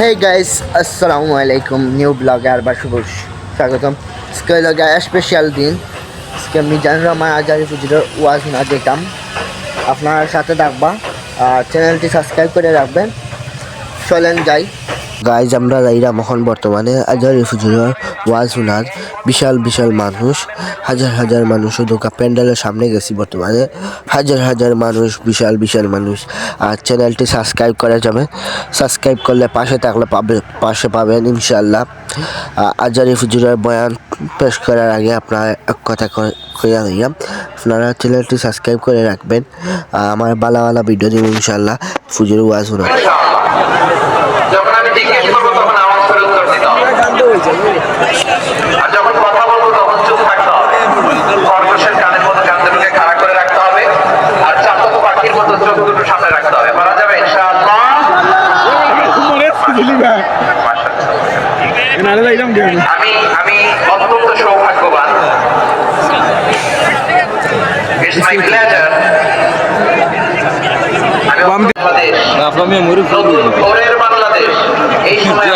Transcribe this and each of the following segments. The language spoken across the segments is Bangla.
হে গাইস আসসালামু আলাইকুম নিউ ব্লগে আরবার শুভ স্বাগতম। আজকে লগে স্পেশাল দিন। আজকে মিজান রহমান আজারি পুজোর ওয়াজ না দেখতাম আপনার সাথে থাকবা। আর চ্যানেলটি সাবস্ক্রাইব করে রাখবেন। চলেন যাই। গাইজ আমরা যাইরা মখন বর্তমানে আজারি ফুজুরের ওয়াজ শোনার। বিশাল বিশাল মানুষ। হাজার হাজার মানুষ শুধু কা- প্যান্ডেলের সামনে গেছি বর্তমানে। হাজার হাজার মানুষ, বিশাল বিশাল মানুষ। আর চ্যানেলটি সাবস্ক্রাইব করা যাবে। সাবস্ক্রাইব করলে পাশে থাকলে পাবে, পাশে পাবেন ইনশাল্লাহ আজারি ফুজুরের বয়ান পেশ করার আগে আপনার এক কথা কইয়া দিলাম আপনারা চ্যানেলটি সাবস্ক্রাইব করে রাখবেন। আমার বালা বালা ভিডিও দিব ইনশাল্লাহ ফুজুর ওয়াজ শোনার যখন আমি জিজ্ঞেস করব তখন আওয়াজ করে উত্তর দিতে হবে আর যখন কথা বলব তখন চুপ থাকতে হবে খরগোশের কানের মতো কান দুটোকে খাড়া করে রাখতে হবে আর চাতক পাখির মতো চোখ দুটো সামনে রাখতে হবে পারা যাবে ইনশাআল্লাহ। আমি আমি অত্যন্ত সৌভাগ্যবান। বাংলাদেশ। এই সময়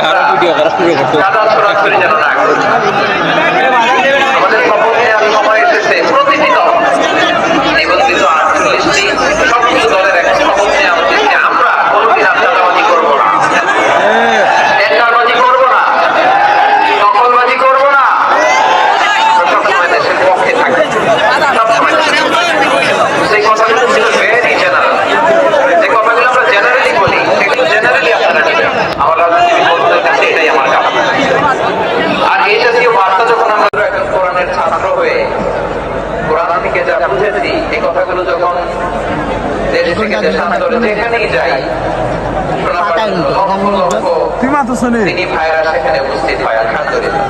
এই কথাগুলো যখন দেশ থেকে দেশান্তরে যেখানেই যাই শোনা পাই লক্ষ লক্ষ তিনি ভাইরা সেখানে উপস্থিত হয় আলহামদুলিল্লাহ।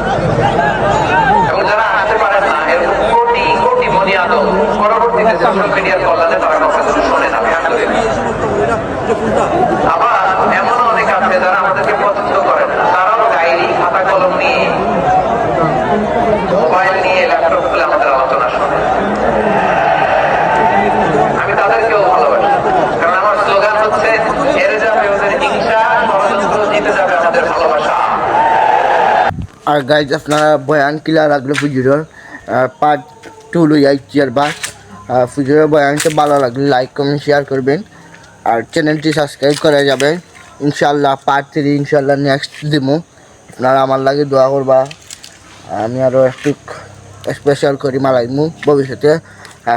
এবং যারা আসতে পারেন না এরকম কোটি কোটি মনি আদম পরবর্তীতে সোশ্যাল মিডিয়ার কল্যাণে তারা কথাগুলো শোনেন আলহামদুলিল্লাহ। আবার এমনও অনেক আছে যারা আমাদেরকে পছন্দ করেন না। তারাও ডায়েরি খাতা কলম নিয়ে মোবাইল নিয়ে আর গাইজ আপনারা বয়ান কিলা লাগল ফুজুরের পার্ট টু লই আইছি আর বা ফুজুরের বয়ানটা ভালো লাগলে লাইক কমেন্ট শেয়ার করবেন। আর চ্যানেলটি সাবস্ক্রাইব করা যাবে। ইনশাল্লাহ পার্ট থ্রি ইনশাল্লাহ নেক্সট দিমু। আপনারা আমার লাগে দোয়া করবা। আমি আরও একটু স্পেশাল করি মালাইমু ভবিষ্যতে।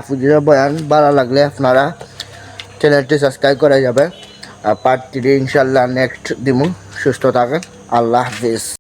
ফুজুরের বয়ান ভালো লাগলে আপনারা চ্যানেলটি সাবস্ক্রাইব করা যাবে। পার্ট থ্রি ইনশাল্লাহ নেক্সট দিমু। সুস্থ থাকেন। আল্লাহ হাফিজ।